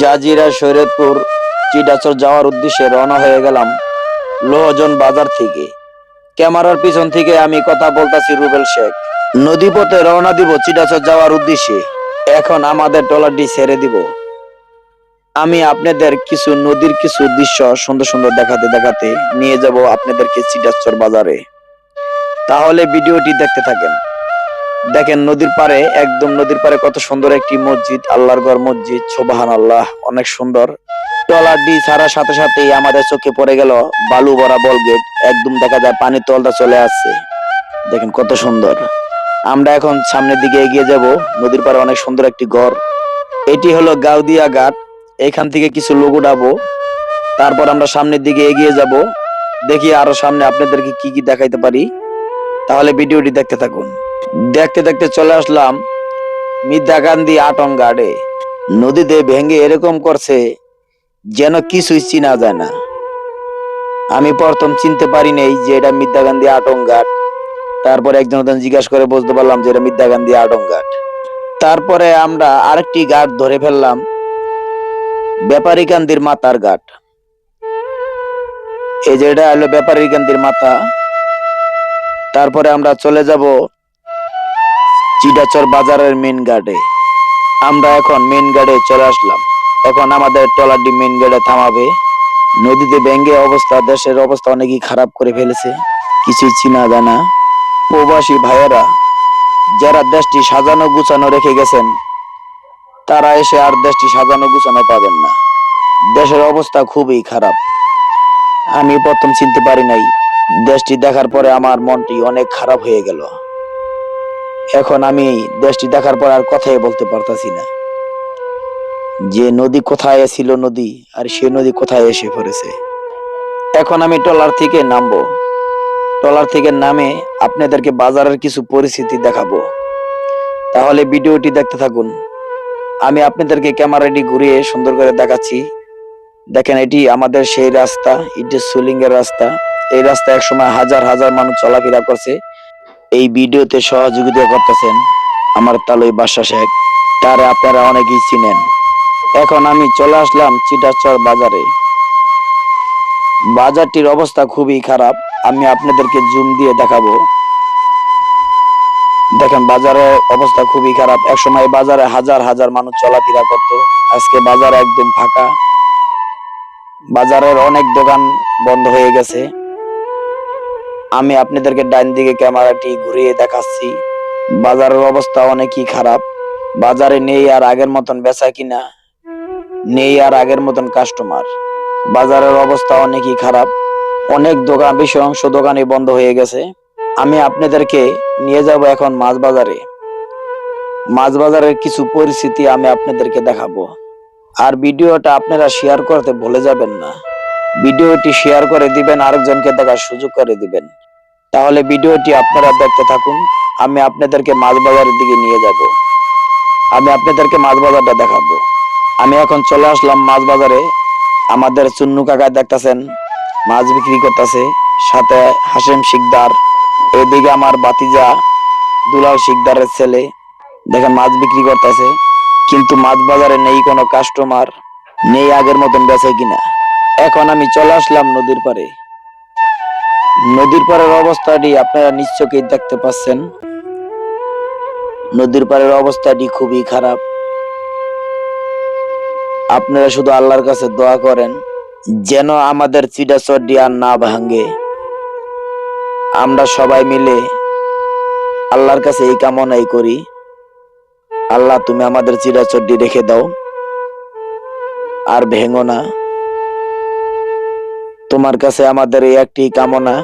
Jazeera, Shariatpur, চিটাচর যাওয়ার উদ্দেশ্যে রওনা হয়ে গেলাম লোহজন বাজার থেকে। ক্যামেরার পিছন থেকে আমি কথা বলতাছি রুবেল শেখ। নদীপথে রওনা দিব চিটাচর যাওয়ার উদ্দেশ্যে। এখন আমাদের ট্রলারটি ছেড়ে দিব। আমি আপনাদের কিছু নদীর কিছু দৃশ্য সুন্দর সুন্দর দেখাতে দেখাতে নিয়ে যাব আপনাদেরকে চিটাচর বাজারে। তাহলে ভিডিওটি দেখতে থাকেন। দেখেন নদীর পারে একদম নদীর পারে কত সুন্দর একটি মসজিদ, আল্লাহর ঘর মসজিদ সোবাহান আল্লাহ অনেক সুন্দর। ট্রলারটি ছাড়ার সাথে সাথেই আমাদের চোখে পড়ে গেল বালু ভরা বল গেট, একদম দেখা যায় পানির তলটা চলে আসছে। দেখেন কত সুন্দর। আমরা এখন সামনের দিকে এগিয়ে যাব, নদীর পারে অনেক সুন্দর একটি ঘর। এটি হলো গাউদিয়া ঘাট, এখান থেকে কিছু লোক উঠাবো। তারপর আমরা সামনের দিকে এগিয়ে যাব, দেখি আরও সামনে আপনাদেরকে কি কি দেখাইতে পারি। তাহলে ভিডিওটি দেখতে থাকুন। দেখতে দেখতে চলে আসলাম মিদ্যা গান্ধী আটং গার্ডে নদীতে ভেঙে এরকম করছে যেন কিছুই চিনা যায় না। আমি প্রথম চিনতে পারি নাই যে এটা মিদ্যা গান্ধী আটং ঘাট তারপরে একজন জিজ্ঞাসা করে বুঝতে পারলাম যে এটা মিদ্যা গান্ধী আটং ঘাট তারপরে আমরা আরেকটি ঘাট ধরে ফেললাম। ব্যাপারীকান্দির মাতার ঘাট। এই যে এটা হলো ব্যাপারীকান্দির মাথা। তারপরে আমরা চলে যাব চিটাচর বাজারের মেন গার্ডে আমরা এখন মেন গার্ডে চলে আসলাম। এখন আমাদের ট্রলারটি মেন গার্ডে থামাবে। নদীতে ব্যাঙ্গে অবস্থা, দেশের অবস্থা অনেকই খারাপ করে ফেলেছে। কিছুই চিনা জানা। প্রবাসী ভাইয়েরা, যারা দেশটি সাজানো গুছানো রেখে গেছেন, তারা এসে আর দেশটি সাজানো গুছানো পাবেন না। দেশের অবস্থা খুবই খারাপ। আমি প্রথম চিনতে পারি নাই দেশটি দেখার পরে আমার মনটি অনেক খারাপ হয়ে গেল। এখন আমি দেশটি দেখার পর আর কথাই বলতে পারতাছি না। যে নদী কোথায় ছিল নদী, আর সে নদী কোথায় এসে পড়েছে। এখন আমি ট্রলার থেকে নামবো। ট্রলার থেকে নামে আপনাদেরকে বাজারের কিছু পরিস্থিতি দেখাবো। তাহলে ভিডিওটি দেখতে থাকুন। আমি আপনাদেরকে ক্যামেরাটি ঘুরিয়ে সুন্দর করে দেখাচ্ছি। দেখেন, এটি আমাদের সেই রাস্তা, এটি সুলিং এর রাস্তা। এই রাস্তা একসময় হাজার হাজার মানুষ চলাফেরা করছে। এই ভিডিওতে সহযোগিতা করতেছেন আমার তালুই বাদশা শেখ। তারা আপনারা অনেকেই চিনেন। এখন আমি চলে আসলাম চিটাচর বাজারে। বাজারটির অবস্থা খুবই খারাপ। আমি আপনাদেরকে জুম দিয়ে দেখাবো। দেখেন, বাজারের অবস্থা খুবই খারাপ। একসময় বাজারে হাজার হাজার মানুষ চলাফেরা করতো। আজকে বাজার একদম ফাঁকা। বাজারের অনেক দোকান বন্ধ হয়ে গেছে। আমি আপনাদেরকে ডাইন দিকে ক্যামেরাটি ঘুরিয়ে দেখাচ্ছি। বাজারের অবস্থা অনেকই খারাপ। বাজারে নেই আর আগের মতন বেচা কিনা, নেই আর আগের মতন কাস্টমার বাজারের অবস্থা অনেকই খারাপ। অনেক দোকান বেশি অংশ দোকানই বন্ধ হয়ে গেছে। আমি আপনাদেরকে নিয়ে যাব এখন মাছ বাজারে মাছ বাজারের কিছু পরিস্থিতি আমি আপনাদেরকে দেখাবো। আর ভিডিওটা আপনারা শেয়ার করতে ভুলে যাবেন না। ভিডিওটি শেয়ার করে দিবেন, আরেকজনকে দেখার সুযোগ করে দিবেন। তাহলে ভিডিওটি আপনারা দেখতে থাকুন, আমি আপনাদেরকে মাছ বাজারের দিকে নিয়ে যাব। আমি আপনাদেরকে মাছ বাজারটা দেখাবো। আমি এখন চলে আসলাম মাছ বাজারে আমাদের চুন্নু কাকা দেখতাছেন, মাছ বিক্রি করতেছে, সাথে হাসেম শিকদার, এদিকে আমার বাতিজা দুলাল শিকদারের ছেলে, দেখেন মাছ বিক্রি করতেছে, কিন্তু মাছ বাজারে নেই কোনো কাস্টমার নেই আগের মতন বেচে কিনা এখন আমি চলে আসলাম নদীর পারে নদীর পাড়ের অবস্থাটি আপনারা নিশ্চয়ই দেখতে পাচ্ছেন। নদীর পাড়ের অবস্থাটি খুবই খারাপ। আপনারা শুধু আল্লাহর কাছে দোয়া করেন, যেন আমাদের চিটাচড্ডি আর না ভাঙে। আমরা সবাই মিলে আল্লাহর কাছে এই কামনাই করি। আল্লাহ, তুমি আমাদের চিরাচড্ডি রেখে দাও। আর ভেঙো না। তোমার কাছে আমাদের এই একটি কামনা।